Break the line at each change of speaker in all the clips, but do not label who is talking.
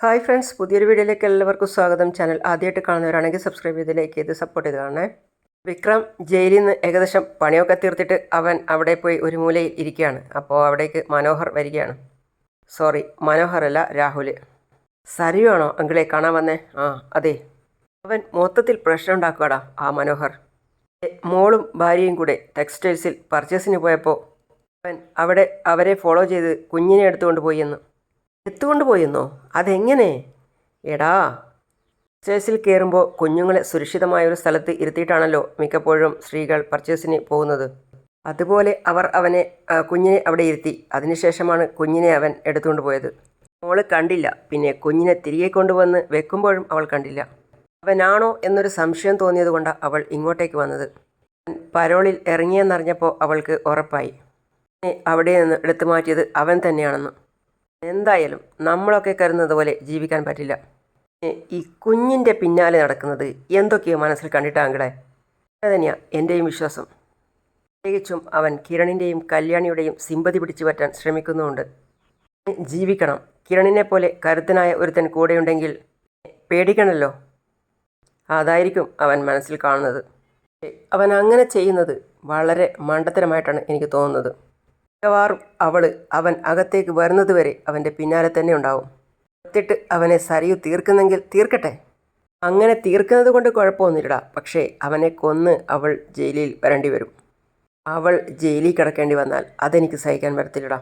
Hi friends പുതിയൊരു വീഡിയോയിലേക്ക് എല്ലാവർക്കും സ്വാഗതം. ചാനൽ ആദ്യമായിട്ട് കാണുന്നവരാണെങ്കിൽ സബ്സ്ക്രൈബ് ചെയ്ത് ലൈക്ക് ചെയ്ത് സപ്പോർട്ട് ചെയ്ത് കാണണേ വിക്രം ജയിലിൽ നിന്ന് ഏകദേശം പണിയൊക്കെ തീർത്തിട്ട് അവൻ അവിടെ പോയി ഒരു മൂലയിൽ ഇരിക്കുകയാണ്. അപ്പോൾ അവിടേക്ക് മനോഹർ വരികയാണ്. സോറി മനോഹർ അല്ല രാഹുൽ സരിയാണോ അങ്കിളെ കാണാൻ വന്നേ? ആ അതെ. അവൻ മൊത്തത്തിൽ പ്രശ്നം ഉണ്ടാക്കുകടാ ആ മനോഹർ. മോളും ഭാര്യയും കൂടെ ടെക്സ്റ്റൈൽസിൽ പർച്ചേസിന് പോയപ്പോൾ അവൻ അവിടെ അവരെ ഫോളോ ചെയ്ത് കുഞ്ഞിനെ എടുത്തുകൊണ്ട് പോയി എന്ന്. എടുത്തുകൊണ്ട് പോയെന്നോ? അതെങ്ങനെ? എടാ. പർച്ചേസിൽ കയറുമ്പോൾ കുഞ്ഞുങ്ങളെ സുരക്ഷിതമായ ഒരു സ്ഥലത്ത് ഇരുത്തിയിട്ടാണല്ലോ മിക്കപ്പോഴും സ്ത്രീകൾ പർച്ചേസിന് പോകുന്നത്. അതുപോലെ അവർ അവനെ കുഞ്ഞിനെ അവിടെ ഇരുത്തി. അതിനുശേഷമാണ് കുഞ്ഞിനെ അവൻ എടുത്തുകൊണ്ട് പോയത്. മോൾ കണ്ടില്ല. പിന്നെ കുഞ്ഞിനെ തിരികെ കൊണ്ടുവന്ന് വെക്കുമ്പോഴും അവൾ കണ്ടില്ല. അവനാണോ എന്നൊരു സംശയം തോന്നിയതുകൊണ്ടാണ് അവൾ ഇങ്ങോട്ടേക്ക് വന്നത്. പരോളിൽ ഇറങ്ങിയെന്നറിഞ്ഞപ്പോൾ അവൾക്ക് ഉറപ്പായി. അവിടെ നിന്ന് എടുത്തു മാറ്റിയത് അവൻ തന്നെയാണെന്ന്. എന്തായാലും നമ്മളൊക്കെ കരുതുന്നത് പോലെ ജീവിക്കാൻ പറ്റില്ല. ഈ കുഞ്ഞിന്റെ പിന്നാലെ നടക്കുന്നത് എന്തൊക്കെയോ മനസ്സിൽ കണ്ടിട്ടാങ്കിടെ അത് തന്നെയാണ് എന്റെയും വിശ്വാസം. പ്രത്യേകിച്ചും അവൻ കിരണിന്റെയും കല്യാണിയുടെയും സിമ്പതി പിടിച്ചു പറ്റാൻ ശ്രമിക്കുന്നുമുണ്ട്. ജീവിക്കണം. കിരണിനെ പോലെ കരുത്തനായ ഒരുത്തൻ കൂടെയുണ്ടെങ്കിൽ പേടിക്കണമല്ലോ അതായിരിക്കും അവൻ മനസ്സിൽ കാണുന്നത്. അവൻ അങ്ങനെ ചെയ്യുന്നത് വളരെ മണ്ടത്തരമായിട്ടാണ് എനിക്ക് തോന്നുന്നത്. മിക്കവാറും അവൾ അവൻ അകത്തേക്ക് വരുന്നതുവരെ അവന്റെ പിന്നാലെ തന്നെ ഉണ്ടാവും. ഒത്തിട്ട് അവനെ സരിയു തീർക്കുന്നെങ്കിൽ തീർക്കട്ടെ? അങ്ങനെ തീർക്കുന്നത് കൊണ്ട് കുഴപ്പമൊന്നുമില്ലടാ. പക്ഷേ അവനെ കൊന്ന് അവൾ ജയിലിൽ വരേണ്ടി വരും. അവൾ ജയിലിൽ കിടക്കേണ്ടി വന്നാൽ അതെനിക്ക് സഹിക്കാൻ വരത്തില്ലടാ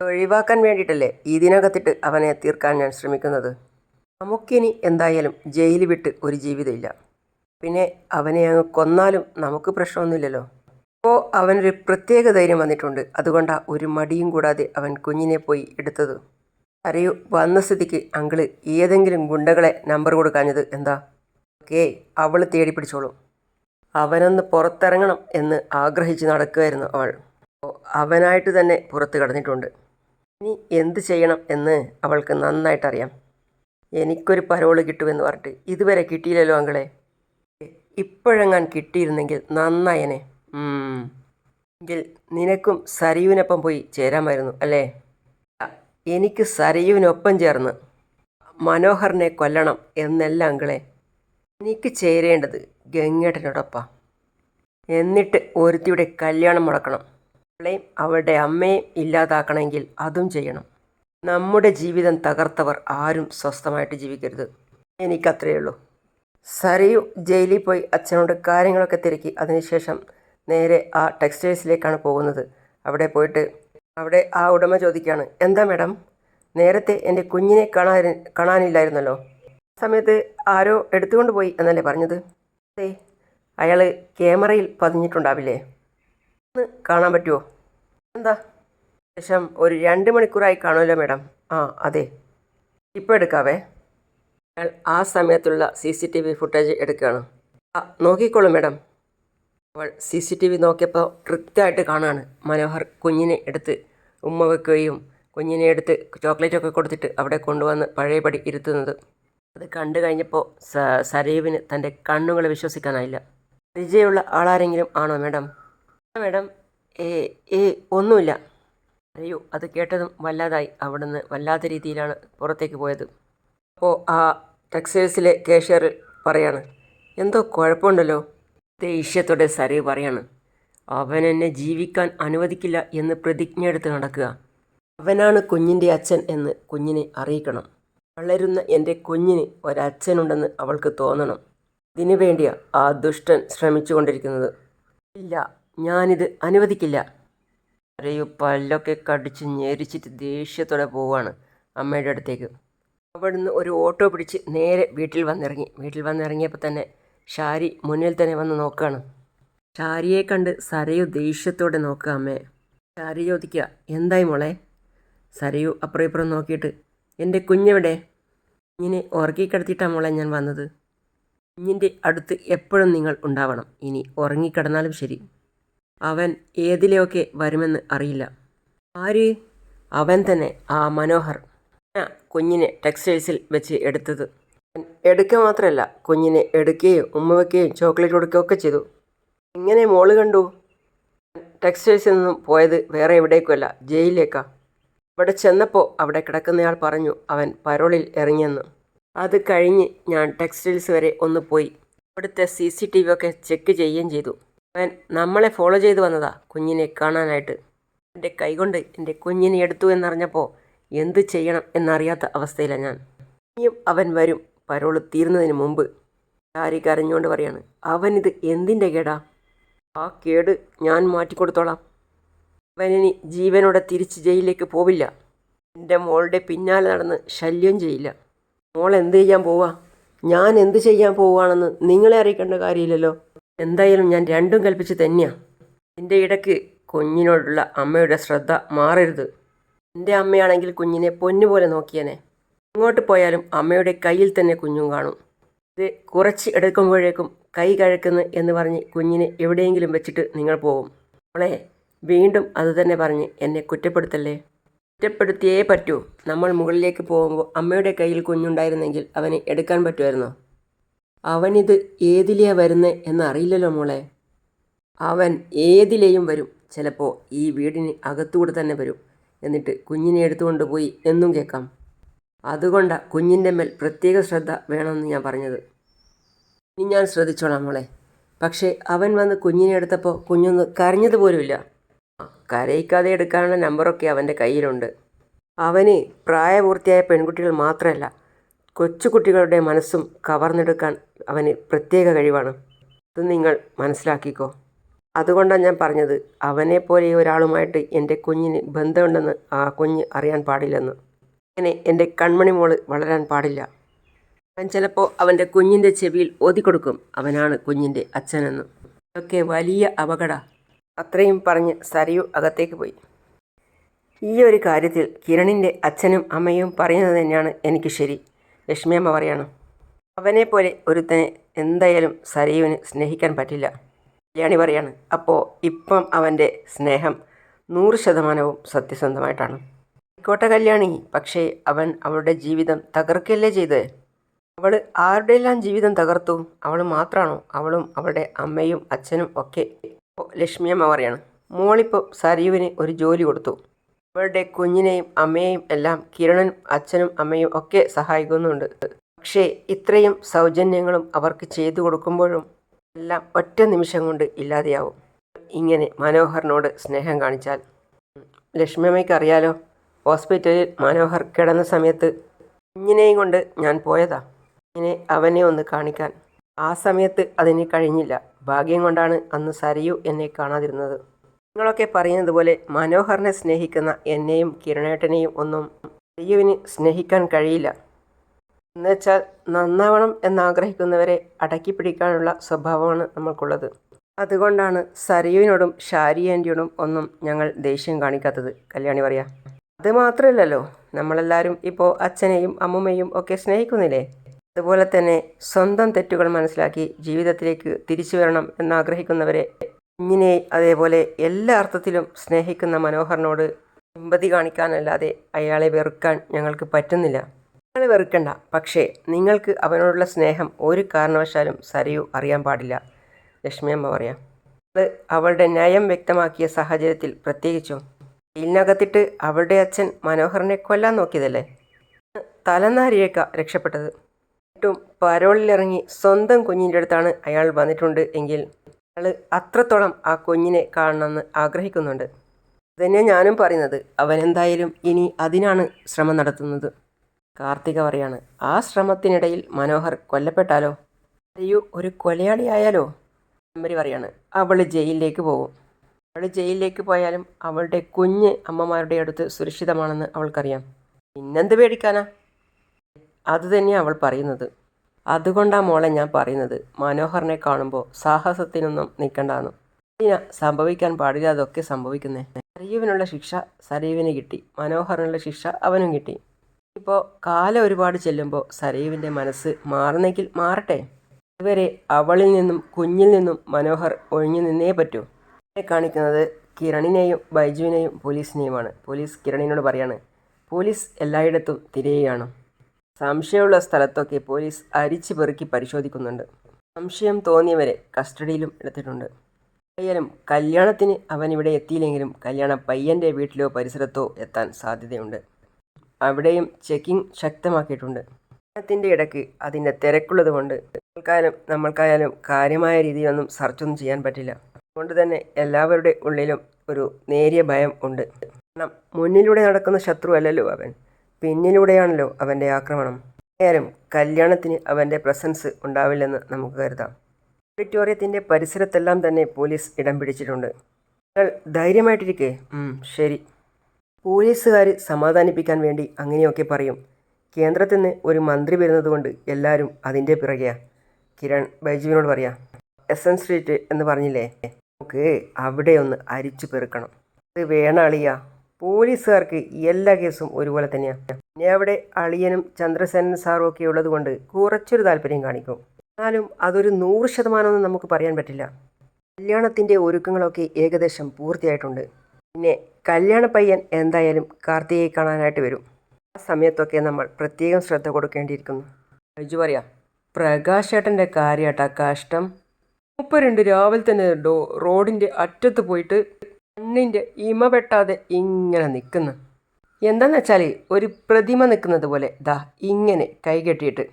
ഒഴിവാക്കാൻ വേണ്ടിയിട്ടല്ലേ ഇതിനകത്തിട്ട് അവനെ തീർക്കാൻ ഞാൻ ശ്രമിക്കുന്നത്? നമുക്കിനി എന്തായാലും ജയിൽ വിട്ട് ഒരു ജീവിതമില്ല പിന്നെ അവനെ അങ്ങ് കൊന്നാലും നമുക്ക് പ്രശ്നമൊന്നുമില്ലല്ലോ. ഇപ്പോൾ അവനൊരു പ്രത്യേക ധൈര്യം വന്നിട്ടുണ്ട്. അതുകൊണ്ടാണ് ഒരു മടിയും കൂടാതെ അവൻ കുഞ്ഞിനെ പോയി എടുത്തത്. അറിയൂ വന്ന സ്ഥിതിക്ക് അങ്കിൾ ഏതെങ്കിലും ഗുണ്ടകളെ നമ്പർ കൊടുക്കാഞ്ഞത് എന്താ? ഓക്കേ അവൾ തേടി പിടിച്ചോളും. അവനൊന്ന് പുറത്തിറങ്ങണം എന്ന് ആഗ്രഹിച്ച് നടക്കുമായിരുന്നു അവൾ. അവനായിട്ട് തന്നെ പുറത്ത് കടന്നിട്ടുണ്ട്. ഇനി എന്ത് ചെയ്യണം എന്ന് അവൾക്ക് നന്നായിട്ടറിയാം. എനിക്കൊരു പരോൾ കിട്ടുമെന്ന് പറഞ്ഞിട്ട് ഇതുവരെ കിട്ടിയില്ലല്ലോ അങ്കളെ. ഇപ്പോഴെങ്ങാൻ കിട്ടിയിരുന്നെങ്കിൽ നന്നായനെ. എങ്കിൽ നിനക്കും സരയുവിനൊപ്പം പോയി ചേരാമായിരുന്നു അല്ലേ? എനിക്ക് സരയുവിനൊപ്പം ചേർന്ന് മനോഹറിനെ കൊല്ലണം എന്നല്ല അങ്കിളെ. എനിക്ക് ചേരേണ്ടത് ഗംഗേട്ടനോടൊപ്പം. എന്നിട്ട് ഒരുത്തിയുടെ കല്യാണം മുടക്കണം. അവളെയും അവളുടെ അമ്മയും ഇല്ലാതാക്കണമെങ്കിൽ അതും ചെയ്യണം. നമ്മുടെ ജീവിതം തകർത്തവർ ആരും സ്വസ്ഥമായിട്ട് ജീവിക്കരുത്. എനിക്കത്രയേ ഉള്ളൂ. സരയു ജയിലിൽ പോയി അച്ഛനോട് കാര്യങ്ങളൊക്കെ തിരക്കി. അതിനുശേഷം നേരെ ആ ടെക്സ്റ്റൈൽസിലേക്കാണ് പോകുന്നത്. അവിടെ പോയിട്ട് അവിടെ ആ ഉടമ ചോദിക്കുകയാണ് എന്താ മാഡം? നേരത്തെ എന്റെ കുഞ്ഞിനെ കാണാൻ കാണാനില്ലായിരുന്നല്ലോ. ആ സമയത്ത് ആരോ എടുത്തുകൊണ്ട് പോയി എന്നല്ലേ പറഞ്ഞത്? അതെ അയാൾ ക്യാമറയിൽ പതിഞ്ഞിട്ടുണ്ടാവില്ലേ? ഒന്ന് കാണാൻ പറ്റുമോ എന്താ? ശേഷം ഒരു രണ്ട് മണിക്കൂറായി കാണുമല്ലോ മാഡം. ആ അതെ. ഇപ്പോൾ എടുക്കാവേ. അയാൾ ആ സമയത്തുള്ള C C T V footage എടുക്കുകയാണ്. ആ നോക്കിക്കോളൂ മാഡം. അവൾ സി സി ടി വി നോക്കിയപ്പോൾ കൃത്യമായിട്ട് കാണുകയാണ് മനോഹർ കുഞ്ഞിനെ എടുത്ത് ഉമ്മ വെക്കുകയും കുഞ്ഞിനെ എടുത്ത് ചോക്ലേറ്റൊക്കെ കൊടുത്തിട്ട് അവിടെ കൊണ്ടുവന്ന് പഴയപടി ഇരുത്തുന്നത്. അത് കണ്ടു കഴിഞ്ഞപ്പോൾ സ സരീവിന് തന്റെ കണ്ണുകൾ വിശ്വസിക്കാനായില്ല. പരിചയമുള്ള ആളാരെങ്കിലും ആണോ മേഡം? മേഡം. ഏ ഏ ഒന്നുമില്ല. അയ്യോ അത് കേട്ടതും വല്ലാതായി. അവിടുന്ന് വല്ലാത്ത രീതിയിലാണ് പുറത്തേക്ക് പോയത്. അപ്പോൾ ആ ടെക്സ്റ്റൈൽസിലെ കേഷ്യർ പറയാണ് എന്തോ കുഴപ്പമുണ്ടല്ലോ. ദേഷ്യത്തോടെ സരയു പറയാണ് അവൻ എന്നെ ജീവിക്കാൻ അനുവദിക്കില്ല എന്ന് പ്രതിജ്ഞ എടുത്ത് നടക്കുക. അവനാണ് കുഞ്ഞിന്റെ അച്ഛൻ എന്ന് കുഞ്ഞിനെ അറിയിക്കണം. വളരുന്ന എന്റെ കുഞ്ഞിന് ഒരച്ഛനുണ്ടെന്ന് അവൾക്ക് തോന്നണം. ഇതിനു വേണ്ടിയാ ആ ദുഷ്ടൻ ശ്രമിച്ചുകൊണ്ടിരിക്കുന്നത്. ഇല്ല ഞാനിത് അനുവദിക്കില്ല. അരയു പല്ലൊക്കെ കടിച്ച് ഞെരിച്ചിട്ട് ദേഷ്യത്തോടെ പോവാണ് അമ്മയുടെ അടുത്തേക്ക്. അവിടുന്ന് ഒരു ഓട്ടോ പിടിച്ച് നേരെ വീട്ടിൽ വന്നിറങ്ങി. വീട്ടിൽ വന്നിറങ്ങിയപ്പോൾ തന്നെ ഷാരി മുന്നിൽ തന്നെ വന്ന് നോക്കുകയാണ് ഷാരിയെ കണ്ട് സരയു ദേഷ്യത്തോടെ നോക്കുക അമ്മേ. ഷാരി ചോദിക്കുക എന്തായി മോളെ? സരയു അപ്പുറം ഇപ്പുറം നോക്കിയിട്ട് എന്റെ കുഞ്ഞെവിടെ? ഇങ്ങനെ ഉറക്കിക്കിടത്തിയിട്ടാണ് മോളെ ഞാൻ വന്നത്. കുഞ്ഞിന്റെ അടുത്ത് എപ്പോഴും നിങ്ങൾ ഉണ്ടാവണം. ഇനി ഉറങ്ങിക്കിടന്നാലും ശരി. അവൻ ഏതിലെയൊക്കെ വരുമെന്ന് അറിയില്ല. ആര്? അവൻ തന്നെ ആ മനോഹർ. കുഞ്ഞിനെ ടെക്സ്റ്റൈൽസിൽ വെച്ച് എടുത്തത്. എടുക്കുക മാത്രമല്ല കുഞ്ഞിനെ എടുക്കുകയും ഉമ്മ വയ്ക്കുകയും ചോക്ലേറ്റ് കൊടുക്കുകയും ഒക്കെ ചെയ്തു. ഇങ്ങനെ മോൾ കണ്ടു. ടെക്സ്റ്റൈൽസിൽ നിന്നും പോയത് വേറെ എവിടേക്കുമല്ല ജയിലിലേക്കാ. ഇവിടെ ചെന്നപ്പോൾ അവിടെ കിടക്കുന്നയാൾ പറഞ്ഞു അവൻ പരോളിൽ ഇറങ്ങിയെന്ന്. അത് കഴിഞ്ഞ് ഞാൻ ടെക്സ്റ്റൈൽസ് വരെ ഒന്ന് പോയി. അവിടുത്തെ സി സി ടി വി ഒക്കെ ചെക്ക് ചെയ്യുകയും ചെയ്തു. അവൻ നമ്മളെ ഫോളോ ചെയ്തു വന്നതാ കുഞ്ഞിനെ കാണാനായിട്ട്. എന്റെ കൈകൊണ്ട് എന്റെ കുഞ്ഞിനെ എടുത്തു എന്നറിഞ്ഞപ്പോൾ എന്ത് ചെയ്യണം എന്നറിയാത്ത അവസ്ഥയിലാണ് ഞാൻ. ഇനിയും അവൻ വരും. പരോൾ തീരുന്നതിന് മുമ്പ് ആരി കരഞ്ഞുകൊണ്ട് പറയാണ് അവനിത് എന്തിന്റെ കേടാ? ആ കേട് ഞാൻ മാറ്റിക്കൊടുത്തോളാം. അവനിനി ജീവനോടെ തിരിച്ച് ജയിലിലേക്ക് പോവില്ല. എന്റെ മോളുടെ പിന്നാലെ നടന്ന് ശല്യം ചെയ്യില്ല. മോൾ എന്ത് ചെയ്യാൻ പോവാ? ഞാൻ എന്ത് ചെയ്യാൻ പോവുകയാണെന്ന് നിങ്ങളെ അറിയിക്കേണ്ട കാര്യമില്ലല്ലോ. എന്തായാലും ഞാൻ രണ്ടും കൽപ്പിച്ച് തന്നെയാണ് എന്റെ ഇടയ്ക്ക് കുഞ്ഞിനോടുള്ള അമ്മയുടെ ശ്രദ്ധ മാറരുത്. എന്റെ അമ്മയാണെങ്കിൽ കുഞ്ഞിനെ പൊന്നുപോലെ നോക്കിയനെ. എങ്ങോട്ട് പോയാലും അമ്മയുടെ കയ്യിൽ തന്നെ കുഞ്ഞും കാണും. ഇത് കുറച്ച് എടുക്കുമ്പോഴേക്കും കൈ കഴക്കുന്നു എന്ന് പറഞ്ഞ് കുഞ്ഞിനെ എവിടെയെങ്കിലും വെച്ചിട്ട് നിങ്ങൾ പോകും. മോളെ വീണ്ടും അത് തന്നെ പറഞ്ഞ് എന്നെ കുറ്റപ്പെടുത്തല്ലേ? കുറ്റപ്പെടുത്തിയേ പറ്റൂ. നമ്മൾ മുകളിലേക്ക് പോകുമ്പോൾ അമ്മയുടെ കയ്യിൽ കുഞ്ഞുണ്ടായിരുന്നെങ്കിൽ അവനെ എടുക്കാൻ പറ്റുമായിരുന്നോ? അവനിത് ഏതിലെയാ വരുന്നത് എന്നറിയില്ലല്ലോ മോളെ. അവൻ ഏതിലെയും വരും. ചിലപ്പോൾ ഈ വീടിന് അകത്തുകൂടെ തന്നെ വരും. എന്നിട്ട് കുഞ്ഞിനെ എടുത്തുകൊണ്ട് പോയി എന്നും കേൾക്കാം. അതുകൊണ്ടാണ് കുഞ്ഞിന്റെ മേൽ പ്രത്യേക ശ്രദ്ധ വേണമെന്ന് ഞാൻ പറഞ്ഞത്. ഇനി ഞാൻ ശ്രദ്ധിച്ചോളാം മോളെ. പക്ഷേ അവൻ വന്ന് കുഞ്ഞിനെ എടുത്തപ്പോൾ കുഞ്ഞൊന്ന് കരഞ്ഞതുപോലുമില്ല. കരയിക്കാതെ എടുക്കാനുള്ള നമ്പറൊക്കെ അവന്റെ കയ്യിലുണ്ട്. അവന് പ്രായപൂർത്തിയായ പെൺകുട്ടികൾ മാത്രമല്ല കൊച്ചുകുട്ടികളുടെ മനസ്സും കവർന്നെടുക്കാൻ അവന് പ്രത്യേക കഴിവാണ്. ഇത് നിങ്ങൾ മനസ്സിലാക്കിക്കോ. അതുകൊണ്ടാണ് ഞാൻ പറഞ്ഞത് അവനെപ്പോലെ ഒരാളുമായിട്ട് എന്റെ കുഞ്ഞിന് ബന്ധമുണ്ടെന്ന് ആ കുഞ്ഞ് അറിയാൻ പാടില്ലെന്ന്. അങ്ങനെ എന്റെ കൺമണി മോൾ വളരാൻ പാടില്ല. അവൻ ചിലപ്പോൾ അവന്റെ കുഞ്ഞിന്റെ ചെവിയിൽ ഓതിക്കൊടുക്കും. അവനാണ് കുഞ്ഞിന്റെ അച്ഛനെന്ന്. ഇതൊക്കെ വലിയ അപകട. അത്രയും പറഞ്ഞ് സരയു അകത്തേക്ക് പോയി. ഈ ഒരു കാര്യത്തിൽ കിരണിന്റെ അച്ഛനും അമ്മയും പറയുന്നത് തന്നെയാണ് എനിക്ക് ശരി. ലക്ഷ്മി അമ്മ പറയാണ്. അവനെ പോലെ ഒരുത്തനെ എന്തായാലും സരയുവിന് സ്നേഹിക്കാൻ പറ്റില്ല. കല്യാണി പറയാണ്. അപ്പോൾ ഇപ്പം അവന്റെ സ്നേഹം നൂറ് ശതമാനവും സത്യസന്ധമായിട്ടാണ്. ആയിക്കോട്ടെ കല്യാണി. പക്ഷേ അവൻ അവളുടെ ജീവിതം തകർക്കല്ലേ ചെയ്തത് അവൾ ആരുടെയെല്ലാം ജീവിതം തകർത്തു? അവൾ മാത്രമാണോ അവളും അവളുടെ അമ്മയും അച്ഛനും ഒക്കെ ഇപ്പോൾ ലക്ഷ്മിയമ്മ പറയാണ് മോളിപ്പോൾ സരയുവിന് ഒരു ജോലി കൊടുത്തു. അവളുടെ കുഞ്ഞിനെയും അമ്മയെയും എല്ലാം കിരണനും അച്ഛനും അമ്മയും ഒക്കെ സഹായിക്കുന്നുണ്ട്. പക്ഷേ ഇത്രയും സൗജന്യങ്ങളും അവർക്ക് ചെയ്തു കൊടുക്കുമ്പോഴും എല്ലാം ഒറ്റ നിമിഷം കൊണ്ട് ഇല്ലാതെയാവും. ഇങ്ങനെ മനോഹറിനോട് സ്നേഹം കാണിച്ചാൽ. ലക്ഷ്മിയമ്മയ്ക്ക് അറിയാലോ? ഹോസ്പിറ്റലിൽ മനോഹർ കിടന്ന സമയത്ത് കുഞ്ഞിനെയും കൊണ്ട് ഞാൻ പോയതാ. ഇങ്ങനെ അവനെ ഒന്ന് കാണിക്കാൻ. ആ സമയത്ത് അതിന് കഴിഞ്ഞില്ല. ഭാഗ്യം കൊണ്ടാണ് അന്ന് സരയു എന്നെ കാണാതിരുന്നത്. നിങ്ങളൊക്കെ പറയുന്നത് പോലെ മനോഹറിനെ സ്നേഹിക്കുന്ന എന്നെയും കിരണേട്ടനെയും ഒന്നും സരയുവിന് സ്നേഹിക്കാൻ കഴിയില്ല. എന്നുവെച്ചാൽ നന്നാവണം എന്നാഗ്രഹിക്കുന്നവരെ അടക്കി പിടിക്കാനുള്ള സ്വഭാവമാണ് നമ്മൾക്കുള്ളത്. അതുകൊണ്ടാണ് സരയുവിനോടും ഷാരി ആന്റിയോടും ഒന്നും ഞങ്ങൾ ദേഷ്യം കാണിക്കാത്തത്. കല്യാണി പറയാം. അത് മാത്രമല്ലല്ലോ നമ്മളെല്ലാവരും ഇപ്പോൾ അച്ഛനെയും അമ്മുമ്മയും ഒക്കെ സ്നേഹിക്കുന്നില്ലേ? അതുപോലെ തന്നെ സ്വന്തം തെറ്റുകൾ മനസ്സിലാക്കി ജീവിതത്തിലേക്ക് തിരിച്ചു വരണം എന്നാഗ്രഹിക്കുന്നവരെ കുഞ്ഞിനെ അതേപോലെ എല്ലാ അർത്ഥത്തിലും സ്നേഹിക്കുന്ന മനോഹറിനോട് സിമ്പതി കാണിക്കാനല്ലാതെ അയാളെ വെറുക്കാൻ ഞങ്ങൾക്ക് പറ്റുന്നില്ല. അയാളെ വെറുക്കണ്ട. പക്ഷേ നിങ്ങൾക്ക് അവനോടുള്ള സ്നേഹം ഒരു കാരണവശാലും സരയു അറിയാൻ പാടില്ല. ലക്ഷ്മിയമ്മ പറയാം. അവളുടെ ന്യായം വ്യക്തമാക്കിയ സാഹചര്യത്തിൽ പ്രത്യേകിച്ചും ജയിലിനകത്തിട്ട് അവളുടെ അച്ഛൻ മനോഹറിനെ കൊല്ലാൻ നോക്കിയതല്ലേ? തലനാരിയേക്ക രക്ഷപ്പെട്ടത്. എന്നിട്ടും പരോളിലിറങ്ങി സ്വന്തം കുഞ്ഞിന്റെ അടുത്താണ് അയാൾ വന്നിട്ടുണ്ട് എങ്കിൽ അയാൾ അത്രത്തോളം ആ കുഞ്ഞിനെ കാണണമെന്ന് ആഗ്രഹിക്കുന്നുണ്ട്. അതുതന്നെ ഞാനും പറയുന്നത്. അവനെന്തായാലും ഇനി അതിനാണ് ശ്രമം നടത്തുന്നത്. കാർത്തിക പറയാണ് ആ ശ്രമത്തിനിടയിൽ മനോഹർ കൊല്ലപ്പെട്ടാലോ? അയ്യോ ഒരു കൊലയാളിയായാലോ അമ്മരി പറയാണ് അവൾ ജയിലിലേക്ക് പോകും. അവൾ ജയിലിലേക്ക് പോയാലും അവളുടെ കുഞ്ഞ് അമ്മമാരുടെ അടുത്ത് സുരക്ഷിതമാണെന്ന് അവൾക്കറിയാം. പിന്നെന്ത് പേടിക്കാനാ? അതുതന്നെയാണ് അവൾ പറയുന്നത്. അതുകൊണ്ടാണ് മോളെ ഞാൻ പറയുന്നത്. മനോഹറിനെ കാണുമ്പോൾ സാഹസത്തിനൊന്നും നിൽക്കണ്ടാന്ന്. ഇതിനാ സംഭവിക്കാൻ പാടില്ല അതൊക്കെ സംഭവിക്കുന്നേ? സരീവിനുള്ള ശിക്ഷ സരീവിന് കിട്ടി. മനോഹറിനുള്ള ശിക്ഷ അവനും കിട്ടി. ഇപ്പോൾ കാലം ഒരുപാട് ചെല്ലുമ്പോൾ സരീവിന്റെ മനസ്സ് മാറുന്നെങ്കിൽ മാറട്ടെ. ഇതുവരെ അവളിൽ നിന്നും കുഞ്ഞിൽ നിന്നും മനോഹർ ഒഴിഞ്ഞു നിന്നേ പറ്റൂ. കാണിക്കുന്നത് കിരണിനെയും ബൈജുവിനെയും പോലീസിനെയുമാണ് പോലീസ് കിരണിനോട് പറയാണ് പോലീസ് എല്ലായിടത്തും തിരയുകയാണ്. സംശയമുള്ള സ്ഥലത്തൊക്കെ പോലീസ് അരിച്ചു പെറുക്കി പരിശോധിക്കുന്നുണ്ട്. സംശയം തോന്നിയവരെ കസ്റ്റഡിയിലും എടുത്തിട്ടുണ്ട്. ആയാലും കല്യാണത്തിന് അവൻ ഇവിടെ എത്തിയില്ലെങ്കിലും കല്യാണ പയ്യന്റെ വീട്ടിലോ പരിസരത്തോ എത്താൻ സാധ്യതയുണ്ട്. അവിടെയും ചെക്കിംഗ് ശക്തമാക്കിയിട്ടുണ്ട്. കല്യാണത്തിന്റെ ഇടയ്ക്ക് അതിന്റെ തിരക്കുള്ളത് കൊണ്ട് നമ്മൾക്കായാലും നമ്മൾക്കായാലും കാര്യമായ രീതിയിലൊന്നും സെർച്ചൊന്നും ചെയ്യാൻ പറ്റില്ല. അതുകൊണ്ട് തന്നെ എല്ലാവരുടെ ഉള്ളിലും ഒരു നേരിയ ഭയം ഉണ്ട്. കാരണം മുന്നിലൂടെ നടക്കുന്ന ശത്രു അല്ലല്ലോ അവൻ. പിന്നിലൂടെയാണല്ലോ അവന്റെ ആക്രമണം. നേരം കല്യാണത്തിന് അവന്റെ പ്രസൻസ് ഉണ്ടാവില്ലെന്ന് നമുക്ക് കരുതാം. ഓഡിറ്റോറിയത്തിന്റെ പരിസരത്തെല്ലാം തന്നെ പോലീസ് ഇടം പിടിച്ചിട്ടുണ്ട്. നിങ്ങൾ ധൈര്യമായിട്ടിരിക്കേ. ശരി. പോലീസുകാർ സമാധാനിപ്പിക്കാൻ വേണ്ടി അങ്ങനെയൊക്കെ പറയും. കേന്ദ്രത്തിൽ നിന്ന് ഒരു മന്ത്രി വരുന്നതുകൊണ്ട് എല്ലാവരും അതിന്റെ പിറകെയാണ് കിരൺ ബൈജുവിനോട് പറയാം. എസ് എൻ സ്ട്രീറ്റ് എന്ന് പറഞ്ഞില്ലേ? നമുക്ക് അവിടെ ഒന്ന് അരിച്ചു പെറുക്കണം. അത് വേണ അളിയ. പോലീസുകാർക്ക് എല്ലാ കേസും ഒരുപോലെ തന്നെയാണ് പിന്നെ അവിടെ അളിയനും ചന്ദ്രസേനൻ സാറും ഒക്കെ ഉള്ളത് കൊണ്ട് കുറച്ചൊരു താല്പര്യം കാണിക്കും. എന്നാലും അതൊരു നൂറ് ശതമാനമൊന്നും നമുക്ക് പറയാൻ പറ്റില്ല. കല്യാണത്തിന്റെ ഒരുക്കങ്ങളൊക്കെ ഏകദേശം പൂർത്തിയായിട്ടുണ്ട്. പിന്നെ കല്യാണ പയ്യൻ എന്തായാലും കാർത്തികയെ കാണാനായിട്ട് വരും. ആ സമയത്തൊക്കെ നമ്മൾ പ്രത്യേകം ശ്രദ്ധ കൊടുക്കേണ്ടിയിരിക്കുന്നു. ബൈജു പറയാം പ്രകാശേട്ടന്റെ കാര്യമാട്ടാ കഷ്ടം. മുപ്പരുണ്ട് രാവിലെ തന്നെ ഡോ റോഡിന്റെ അറ്റത്ത് പോയിട്ട് കണ്ണിന്റെ ഇമ വെട്ടാതെ ഇങ്ങനെ നിൽക്കുന്നു. എന്താന്ന് വെച്ചാൽ ഒരു പ്രതിമ നിൽക്കുന്നത് പോലെ ദാ ഇങ്ങനെ കൈകെട്ടിയിട്ട്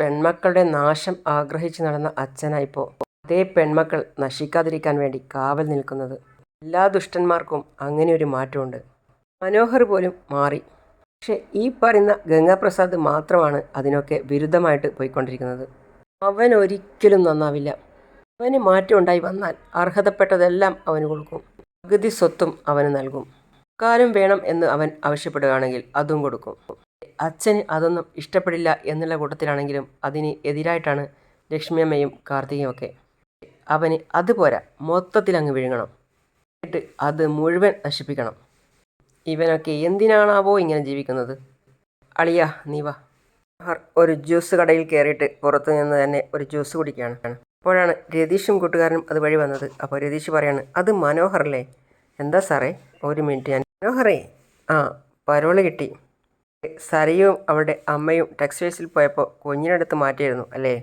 പെൺമക്കളുടെ നാശം ആഗ്രഹിച്ച് നടന്ന അച്ഛനായിപ്പോൾ അതേ പെൺമക്കൾ നശിക്കാതിരിക്കാൻ വേണ്ടി കാവൽ നിൽക്കുന്നത്. എല്ലാ ദുഷ്ടന്മാർക്കും അങ്ങനെ ഒരു മാറ്റമുണ്ട്. മനോഹർ പോലും മാറി. പക്ഷേ ഈ പറയുന്ന ഗംഗാപ്രസാദ് മാത്രമാണ് അതിനൊക്കെ വിരുദ്ധമായിട്ട് പോയിക്കൊണ്ടിരിക്കുന്നത്. അവൻ ഒരിക്കലും നന്നാവില്ല. അവന് മാറ്റം ഉണ്ടായി വന്നാൽ അർഹതപ്പെട്ടതെല്ലാം അവന് കൊടുക്കും. പകുതി സ്വത്തും അവന് നൽകും. കാലം വേണം എന്ന് അവൻ ആവശ്യപ്പെടുകയാണെങ്കിൽ അതും കൊടുക്കും. അച്ഛന് അതൊന്നും ഇഷ്ടപ്പെടില്ല എന്നുള്ള കൂട്ടത്തിലാണെങ്കിലും അതിന് എതിരായിട്ടാണ് ലക്ഷ്മിയമ്മയും കാർത്തികയും ഒക്കെ. അവന് അതുപോരാ മൊത്തത്തിൽ അങ്ങ് വിഴുങ്ങണം. എന്നിട്ട് അത് മുഴുവൻ നശിപ്പിക്കണം. ഇവനൊക്കെ എന്തിനാണാവോ ഇങ്ങനെ ജീവിക്കുന്നത്? അളിയാ നീ വാ. ഒരു ജ്യൂസ് കടയിൽ കയറിയിട്ട് പുറത്തു നിന്ന് തന്നെ ഒരു ജ്യൂസ് കുടിക്കുകയാണ്. അപ്പോഴാണ് രതീഷും കൂട്ടുകാരനും അത് വഴി വന്നത്. അപ്പോൾ രതീഷ് പറയാണ് അത് മനോഹറല്ലേ? എന്താ സാറേ? ഒരു മിനിറ്റ് ഞാൻ മനോഹറേ? ആ പരോൾ കിട്ടി. സരയും അവളുടെ അമ്മയും ടെക്സ്റ്റൈൽസിൽ പോയപ്പോൾ കുഞ്ഞിനടുത്ത് മാറ്റിയിരുന്നു അല്ലേ?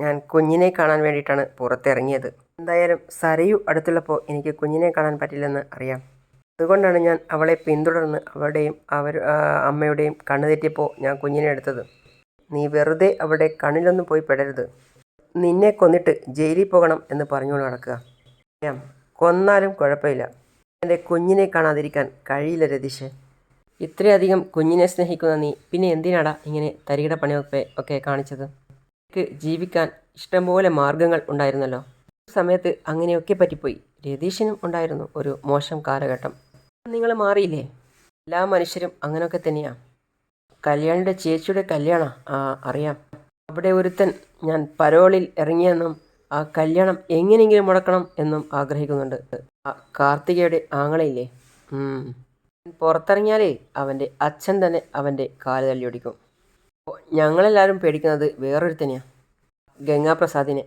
ഞാൻ കുഞ്ഞിനെ കാണാൻ വേണ്ടിയിട്ടാണ് പുറത്തിറങ്ങിയത്. എന്തായാലും സരയു അടുത്തുള്ളപ്പോൾ എനിക്ക് കുഞ്ഞിനെ കാണാൻ പറ്റില്ലെന്ന് അറിയാം. അതുകൊണ്ടാണ് ഞാൻ അവളെ പിന്തുടർന്ന് അവളുടെയും അവർ അമ്മയുടെയും കണ്ണു തെറ്റിയപ്പോൾ ഞാൻ കുഞ്ഞിനെ എടുത്തത്. നീ വെറുതെ അവളുടെ കണ്ണിലൊന്നും പോയി പെടരുത്. നിന്നെ കൊന്നിട്ട് ജയിലിൽ പോകണം എന്ന് പറഞ്ഞുകൊണ്ട് നടക്കുക. കൊന്നാലും കുഴപ്പമില്ല. എന്റെ കുഞ്ഞിനെ കാണാതിരിക്കാൻ കഴിയില്ല രതീഷ്. ഇത്രയധികം കുഞ്ഞിനെ സ്നേഹിക്കുന്ന നീ പിന്നെ എന്തിനാടാ ഇങ്ങനെ തരികിട പണിയൊക്കെ ഒക്കെ കാണിച്ചത്? എനിക്ക് ജീവിക്കാൻ ഇഷ്ടംപോലെ മാർഗങ്ങൾ ഉണ്ടായിരുന്നല്ലോ. സമയത്ത് അങ്ങനെയൊക്കെ പറ്റിപ്പോയി. രതീഷിനും ഉണ്ടായിരുന്നു ഒരു മോശം കാലഘട്ടം. നിങ്ങൾ മാറിയില്ലേ? എല്ലാ മനുഷ്യരും അങ്ങനെയൊക്കെ തന്നെയാണ് കല്യാണിയുടെ ചേച്ചിയുടെ കല്യാണം അറിയാം. അവിടെ ഒരുത്തൻ ഞാൻ പരോളിൽ ഇറങ്ങിയെന്നും ആ കല്യാണം എങ്ങനെയെങ്കിലും മുടക്കണം എന്നും ആഗ്രഹിക്കുന്നുണ്ട്. ആ കാർത്തികയുടെ ആങ്ങളയില്ലേ. പുറത്തിറങ്ങിയാലേ അവന്റെ അച്ഛൻ തന്നെ അവന്റെ കാൽ തല്ലിയൊടിക്കും. ഞങ്ങളെല്ലാവരും പേടിക്കുന്നത് വേറൊരുത്തനെയാണ് ഗംഗാപ്രസാദിനെ.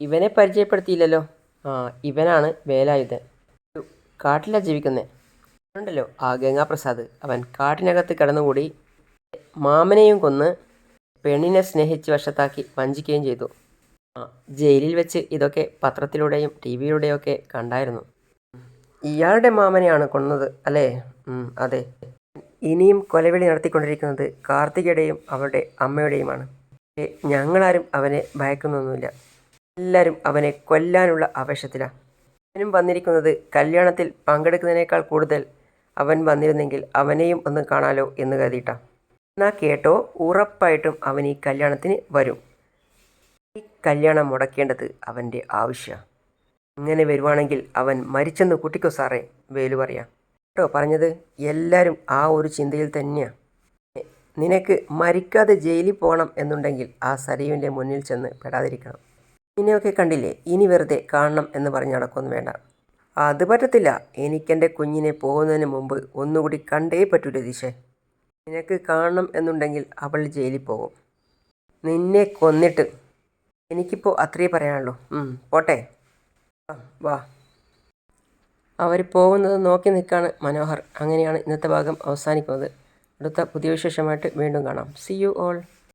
ഇവനെ പരിചയപ്പെടുത്തിയില്ലല്ലോ? ആ ഇവനാണ് വേലായുധൻ. കാട്ടിലാണ് ജീവിക്കുന്നത് ഉണ്ടല്ലോ. ആ ഗംഗാപ്രസാദ്. അവൻ കാട്ടിനകത്ത് കടന്നുകൂടി മാമനെയും കൊന്ന് പെണ്ണിനെ സ്നേഹിച്ച് വശത്താക്കി വഞ്ചിക്കുകയും ചെയ്തു. ജയിലിൽ വെച്ച് ഇതൊക്കെ പത്രത്തിലൂടെയും ടി വിയിലൂടെയും ഒക്കെ കണ്ടായിരുന്നു. ഇയാളുടെ മാമനെയാണ് കൊന്നത് അല്ലേ? അതെ. ഇനിയും കൊലവിളി നടത്തിക്കൊണ്ടിരിക്കുന്നത് കാർത്തികയുടെയും അവരുടെ അമ്മയുടെയുമാണ്. ഞങ്ങളാരും അവനെ ഭയക്കുന്നൊന്നുമില്ല. എല്ലാവരും അവനെ കൊല്ലാനുള്ള ആവേശത്തിലാണ് അവനും വന്നിരിക്കുന്നത് കല്യാണത്തിൽ പങ്കെടുക്കുന്നതിനേക്കാൾ കൂടുതൽ അവൻ വന്നിരുന്നെങ്കിൽ അവനെയും ഒന്ന് കാണാലോ എന്ന് കരുതിയിട്ടാ. എന്നാ കേട്ടോ ഉറപ്പായിട്ടും അവൻ ഈ കല്യാണത്തിന് വരും. ഈ കല്യാണം മുടക്കേണ്ടത് അവന്റെ ആവശ്യമാണ് ഇങ്ങനെ വരുവാണെങ്കിൽ അവൻ മരിച്ചെന്ന് കുട്ടിക്കോ സാറേ വേലു പറയാം. കേട്ടോ പറഞ്ഞത് എല്ലാവരും ആ ഒരു ചിന്തയിൽ തന്നെയാണ് നിനക്ക് മരിക്കാതെ ജയിലിൽ പോകണം എന്നുണ്ടെങ്കിൽ ആ സരയുവിന്റെ മുന്നിൽ ചെന്ന് പെടാതിരിക്കണം. ഇനിയൊക്കെ കണ്ടില്ലേ ഇനി വെറുതെ കാണണം എന്ന് പറഞ്ഞ് നടക്കൊന്നും വേണ്ട. അത് പറ്റത്തില്ല. എനിക്കെന്റെ കുഞ്ഞിനെ പോകുന്നതിന് മുമ്പ് ഒന്നുകൂടി കണ്ടേ പറ്റൂ രതീഷേ നിനക്ക് കാണണം എന്നുണ്ടെങ്കിൽ അവൾ ജയിലിൽ പോകും. നിന്നെ കൊന്നിട്ട് എനിക്കിപ്പോൾ അത്രയേ പറയാനുള്ളൂ. പോട്ടെ. വാ. അവർ പോകുന്നത് നോക്കി നിൽക്കാണ് മനോഹർ. അങ്ങനെയാണ് ഇന്നത്തെ ഭാഗം അവസാനിക്കുന്നത്. അടുത്ത പുതിയ വിശേഷമായിട്ട് വീണ്ടും കാണാം. C you all